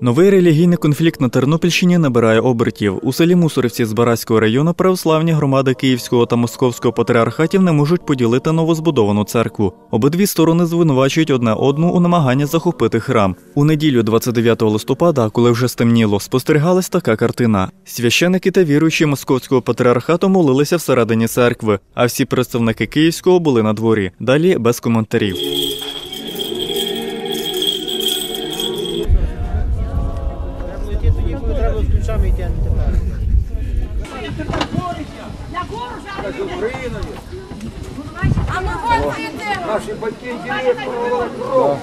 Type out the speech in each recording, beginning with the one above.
Новий релігійний конфлікт на Тернопільщині набирає обертів. У селі Мусорівці з Бараського району православні громади Київського та Московського патріархатів не можуть поділити новозбудовану церкву. Обидві сторони звинувачують одне одну у намаганні захопити храм. У неділю, 29 листопада, коли вже стемніло, спостерігалась така картина. Священики та віруючі московського патріархату молилися всередині церкви, а всі представники Київського були на дворі. Далі без коментарів. Ключами йти, а не тепер. А ми вон прийдемо. Наші батьки діли кров.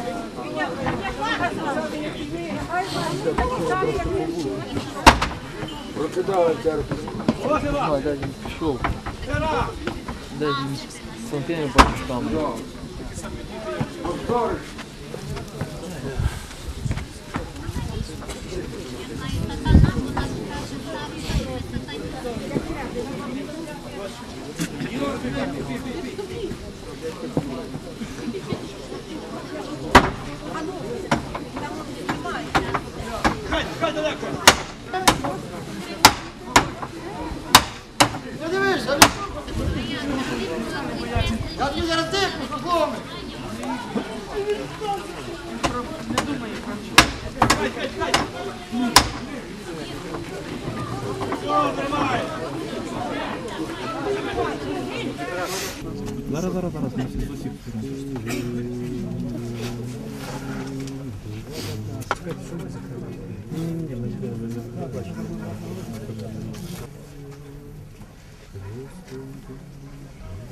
Я тобі зараз дихну, покломи.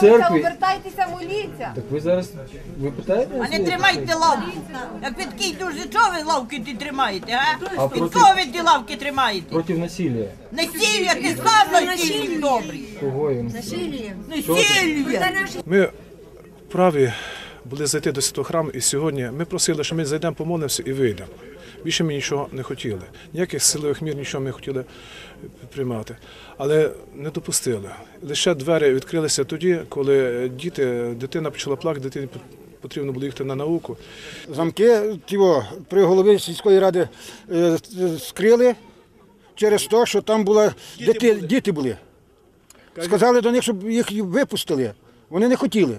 Правильно, обертайтеся, моліться. Так ви зараз ви питаєте? А не тримайте лавки. Як ви такий дуже чого ви лавки ти тримаєте, а? А Від проти- кого ви ті лавки тримаєте? Проти насилля. Насілля, ти сказав, насілля добрий. Кого він? Насілля. Ми вправі були зайти до святого храму, і сьогодні ми просили, що ми зайдемо, помолимося і вийдемо. Більше ми нічого не хотіли. Ніяких силових мір нічого ми не хотіли приймати. Але не допустили. Лише двері відкрилися тоді, коли діти, дитина почала плакати, дитині потрібно було їхати на науку. Замки тіво, при голові сільської ради е, скрили через те, що там була діти, діти були. Сказали до них, щоб їх випустили. Вони не хотіли.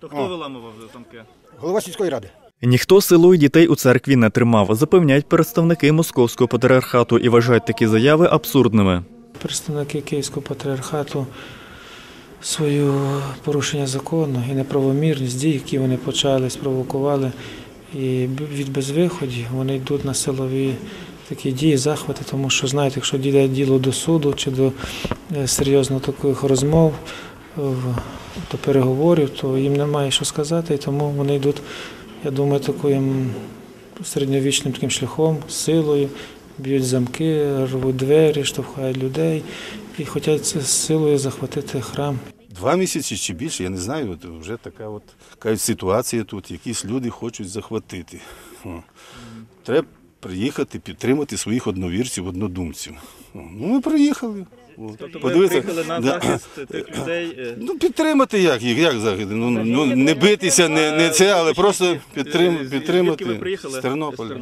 То хто виламував замки? Голова сільської ради. Ніхто силою дітей у церкві не тримав, запевняють представники московського патріархату і вважають такі заяви абсурдними. представники Київського патріархату свою порушення закону і неправомірність дій, які вони почали, спровокували, і від безвиході вони йдуть на силові такі дії, захвати, тому що знаєте, якщо дійде діло до суду чи до е, серйозно таких розмов, до переговорів, то їм немає що сказати, і тому вони йдуть, я думаю, таким середньовічним таким шляхом, силою, б'ють замки, рвуть двері, штовхають людей і хочуть силою захватити храм. Два місяці чи більше, я не знаю, вже така от кажуть, ситуація тут, якісь люди хочуть захватити. Треба приїхати, підтримати своїх одновірців, однодумців. О, Ну, ми приїхали. О, подивитися. Да. людей. Ну, підтримати як їх, як захід? Ну, ну, не битися, не, не це, але просто підтрим, підтримати з Тернополя.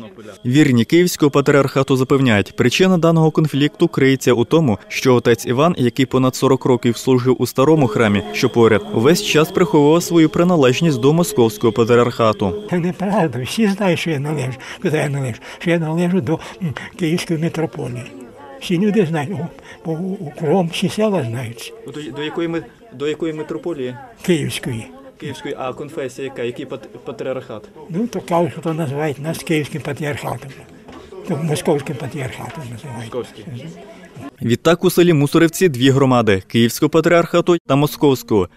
Вірні київського патріархату запевняють, причина даного конфлікту криється у тому, що отець Іван, який понад 40 років служив у старому храмі, що поряд, увесь час приховував свою приналежність до московського патріархату. Це неправда. Всі знають, що я належу, куди я належу, що я належу до Київської митрополії. Всі люди знають, у- у- у- всі села знають До, до якої ми до якої митрополії Київської. Київської, а конфесія яка? Який патріархат? Ну, то кажуть, що то називають нас Київським патріархатом. То московським патріархатом називають. Відтак у селі Мусорівці дві громади Київського патріархату та Московського,